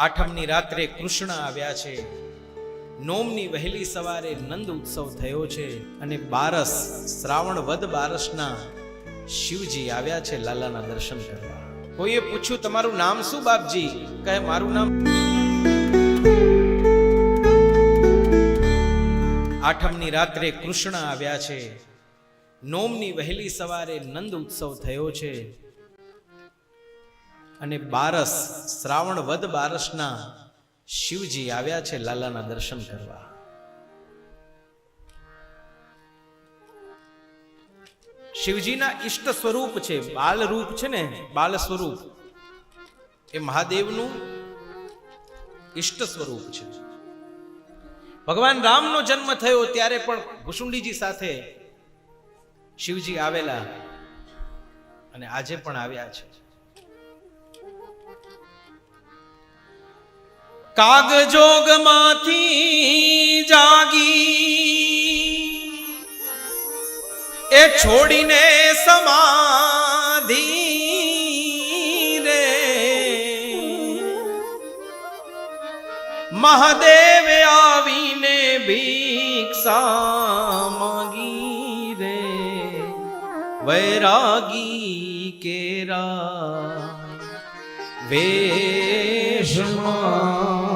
આઠમની રાત્રે કૃષ્ણ આવ્યા છે. નોમની વહેલી સવારે નંદ ઉત્સવ થયો છે અને બારસ, શ્રાવણ વદ બારસના શિવજી આવ્યા છે લાલાના દર્શન કરવા. કોઈએ પૂછ્યું, તમારું નામ શું બાપજી? કહે, મારું નામ આઠમની રાત્રે કૃષ્ણ આવ્યા છે. નોમની વહેલી સવારે નંદ ઉત્સવ થયો છે. અને બારસ, શ્રાવણ વદ બારસના શિવજી આવ્યા છે લાલાના દર્શન કરવા. શિવજીના ઈષ્ટ સ્વરૂપ છે બાલ રૂપ છે ને બાલ સ્વરૂપ એ મહાદેવનું ઈષ્ટ સ્વરૂપ છે. ભગવાન રામનો જન્મ થયો ત્યારે પણ ભુસુંડીજી સાથે શિવજી આવેલા અને આજે પણ આવ્યા છે. કાગજોગમાંથી જાગી. એ છોડીને સમાધિ રે. મહાદેવ આવીને ભિક્ષા માગી રે. વૈરાગી કેરા. વેશમાં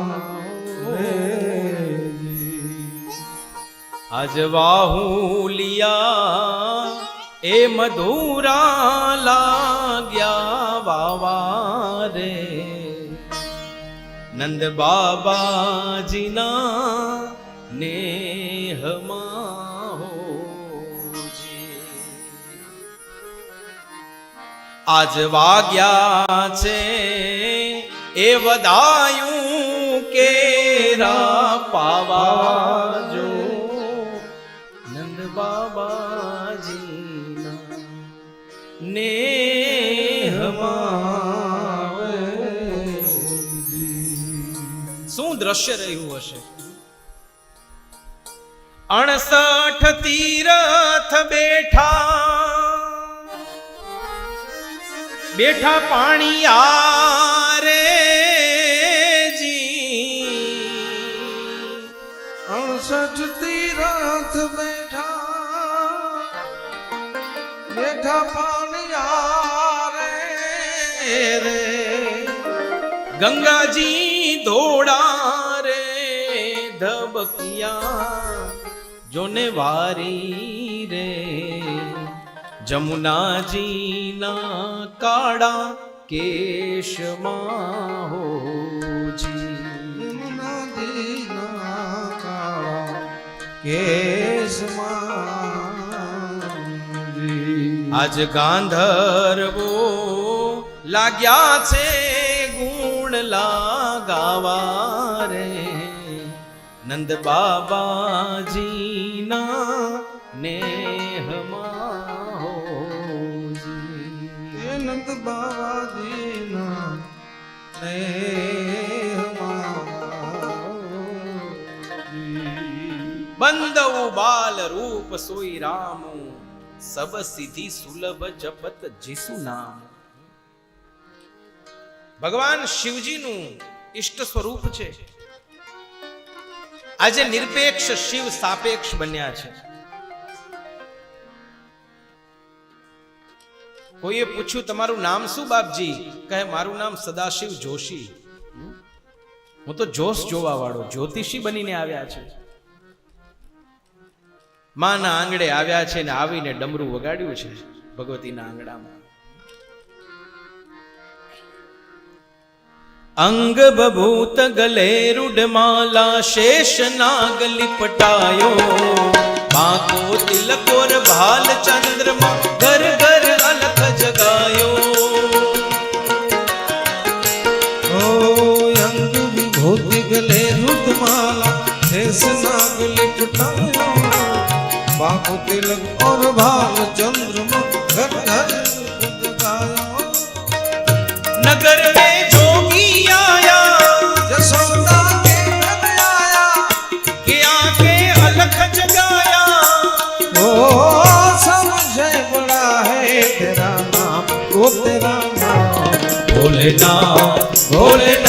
આજ વાહુલિયા, એ મધુરા લાગ્યા વાવા રે નંદ બાબાજીના નેહમાં. આજ વાગ્યા છે એ વધાયું કેરા પાવાજો દ્રશ્ય રહ્યું હશે. અણસઠ તીરથ બેઠા. બેઠા પાણી આરે અણસઠ તીરથ બેઠા. બેઠા પાણી રે. ગંગાજી ધોડા રે ધબકિયા જોને વારી રે. જમુનાજીના કાળા કેશમાં હોજી. નદીના કાળા કેશમાં આજ ગાંધર્વો લાગ્યા છે ગુણ લાગાવા રે નંદ બાબાજીના નેહમાં હોજી. એ નંદ બાબાજીના બંદવ બાલ રૂપ સોઈ રામ. સબ સિદ્ધિ સુલભ જપત જીસુ નામ ભગવાન શિવજીનું ઈષ્ટ સ્વરૂપ છે. આજે નિરપેક્ષ શિવ સાપેક્ષ બન્યા છે. કોઈએ પૂછ્યું, તમારું નામ શું, બાપજી? કહે, મારું નામ સદાશિવ જોશી. હું તો જોશ જોવા વાળો, જ્યોતિષી બનીને આવ્યા છે. માના આંગણે આવ્યા છે ને આવીને ડમરું વગાડ્યું છે ભગવતીના આંગણામાં. અંગ બભૂત ગલેરુડમાલા શેષ નાગ લિપટાયો બાકો તિલકોર ભાલ ચંદ્રમાં ઘર ઘર અલખ જગાયો. અંગ વિભૂત ગલેરુડમાલા શેષ નાગ લિપટાયો બાકો તિલક ઓર ભાલ ચંદ્રમાં ઘર ઘર नाम ओ तेरा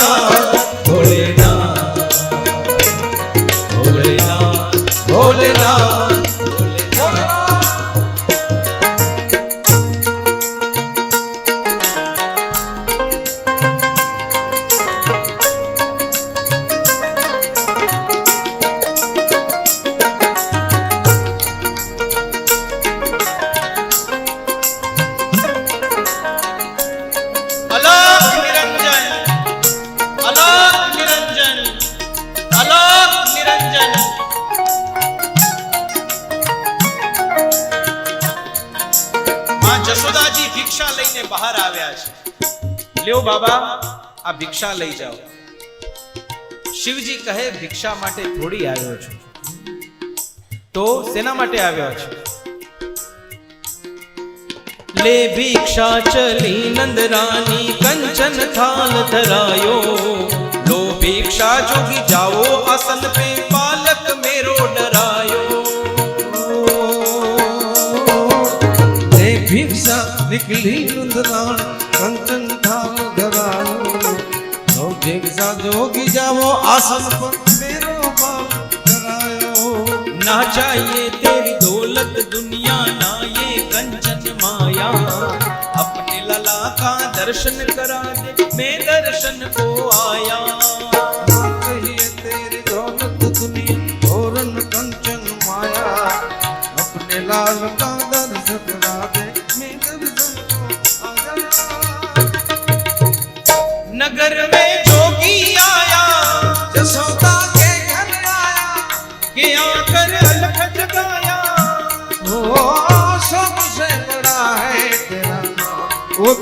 લ્યો બાબા, આ ભિક્ષા લઈ જાઓ. શિવજી કહે, ભિક્ષા માટે થોડી આવ્યો છું. તો સેના માટે આવ્યો છે? લે ભિક્ષા ચલી નંદ રાની કંચન થાલ ધરાયો. લો ભિક્ષા જોગી જાઓ, આસન પે પાલક મેરો ડરાયો. લે ભિક્ષા નીકળી નંદરાણ, કંચન રાજા જોગી જાવો આસન પર મેરો બાપ કરાયો. ના ચાહીએ તેરી દોલત દુનિયા, ના યે કંચન માયા. અપને લાલા કા દર્શન કરા દે મેં દર્શન કો આયા.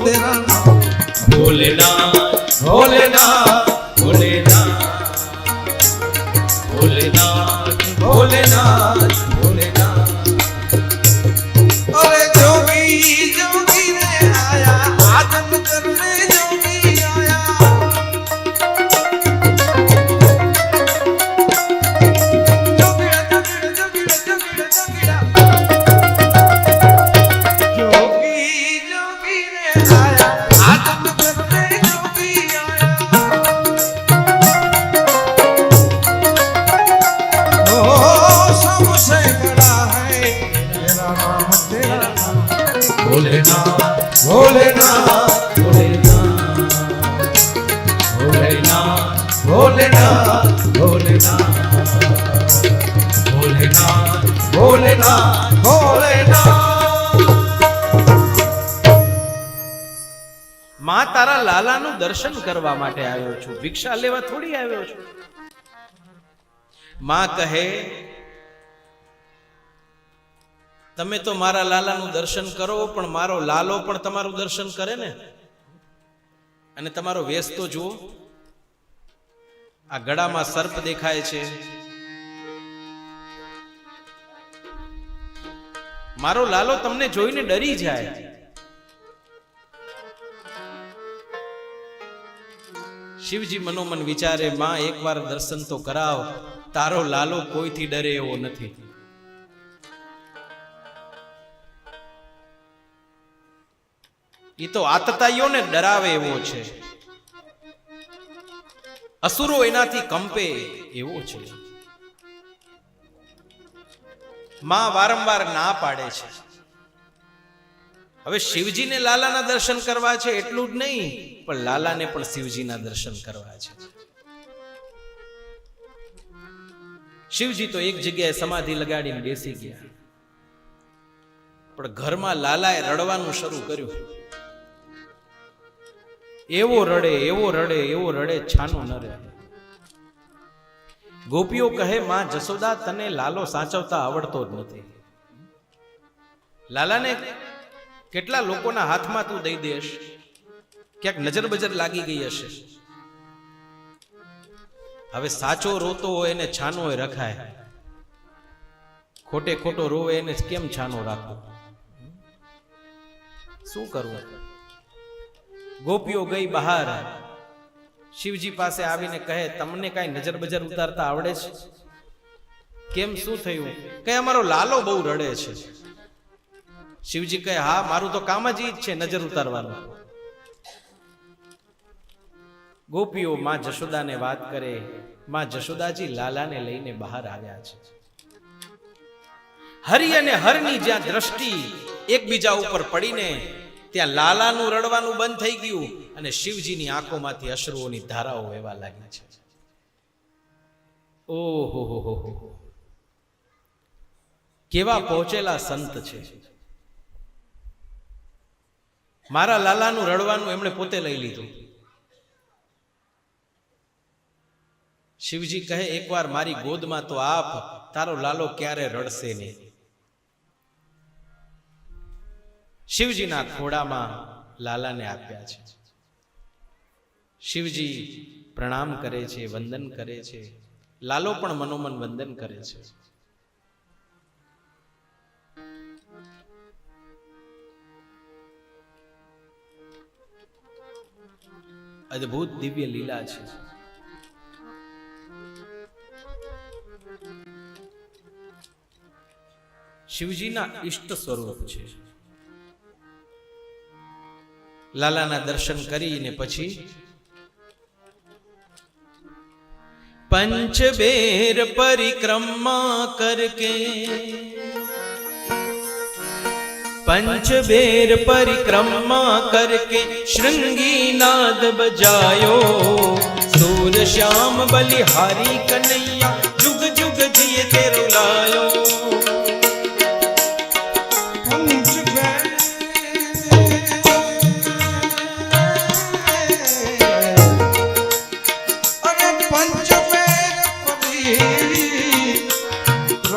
तेरा नाम भोलेनाथ भोलेनाथ भोलेनाथ भोलेनाथ भोलेनाथ भोलेनाथ ભોલેનાથ ભોલેનાથ ભોલેનાથ ભોલેનાથ ભોલેનાથમાં તારા લાલાનું દર્શન કરવા માટે આવ્યો છું. ભિક્ષા લેવા થોડી આવ્યો છું. માં કહે, તમે તો મારા લાલાનું દર્શન કરો, પણ મારો લાલો પણ તમારું દર્શન કરે ને? અને તમારો વેશ તો જુઓ. આ ગળામાં સર્પ દેખાય છે. મારો લાલો તમને જોઈને ડરી જાય. શિવજી મનોમન વિચારે, માં, એકવાર દર્શન તો કરાવ. તારો લાલો કોઈથી ડરે એવો નથી. એ તો આતતાઈઓને ડરાવે એવો છે. અસુરો એનાથી કંપે એવો છે. માં વારંવાર ના પાડે છે. હવે શિવજીને લાલાના દર્શન કરવા છે એટલું જ નહીં, પણ લાલાને પણ શિવજીના દર્શન કરવા છે. શિવજી તો એક જગ્યાએ સમાધિ લગાડીને બેસી ગયા. પણ ઘરમાં લાલાએ રડવાનું શરૂ કર્યું. એવો રડે એવો રડે એવો રડે, છાનો ન રહે. ગોપીઓ કહે, માં જસોદા, તને લાલો સાચવતા આવડતો જ નથી. લાલાને કેટલા લોકોના હાથમાં તું દઈ દેશ? ક્યાંક નજર બજર લાગી ગઈ હશે. હવે સાચો રોતો હોય એને છાનો રખાય. ખોટે ખોટો રોવે એને કેમ છાનો રાખવો? શું કરવું? ગોપીઓ ગઈ બહાર. શિવજી પાસે આવીને કહે, તમને કાંઈ નજર બજર ઉતારતા આવડે છે? કેમ શું થયું? કે અમારો લાલો બહુ રડે છે. શિવજી કહે, હા, મારું તો કામ જ ઈ જ છે નજર ઉતારવાનું. ગોપીઓ માં જશોદાને વાત કરે, માં જશોદાજી લાલાને લઈને બહાર આવ્યા છે. હરિ અને હરની જ્યાં દ્રષ્ટિ એકબીજા ઉપર પડીને ત્યાં લાલાનું રડવાનું બંધ થઈ ગયું અને શિવજીની આંખોમાંથી અશ્રુઓની ધારાઓ વહેવા લાગી છે. ઓહો, હો હો હો કેવા પહોંચેલા સંત છે. મારા લાલાનું રડવાનું એમણે પોતે લઈ લીધું. શિવજી કહે, એકવાર મારી ગોદમાં તો આપ, તારો લાલો ક્યારે રડશે નહીં? શિવજીના ખોડામાં લાલાને આપ્યા છે. શિવજી પ્રણામ કરે છે, વંદન કરે છે. લાલો પણ મનોમન વંદન કરે છે. અદ્ભુત દિવ્ય લીલા છે. શિવજીના ઈષ્ટ સ્વરૂપ છે. લાલાના દર્શન કરીને પછી પંચબેર પરિક્રમા કરકે પંચબેર પરિક્રમા કરકે શૃંગી નાદ બજાયો. સૂર શ્યામ બલિહારી કનૈયા, જુગ જુગ જીએ તે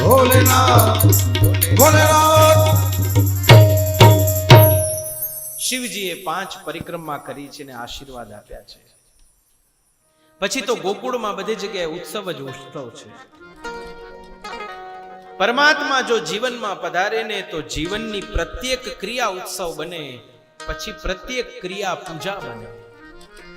ભોલેનાથ ભોલેનાથ શિવજીએ પાંચ પરિક્રમા કરી છે ને આશીર્વાદ આપ્યા છે. પછી તો ગોકુળમાં બધી જગ્યાએ ઉત્સવ જ ઉત્સવ છે. પરમાત્મા જો જીવનમાં પધારે ને તો જીવનની પ્રત્યેક ક્રિયા ઉત્સવ બને, પછી પ્રત્યેક ક્રિયા પૂજા બને.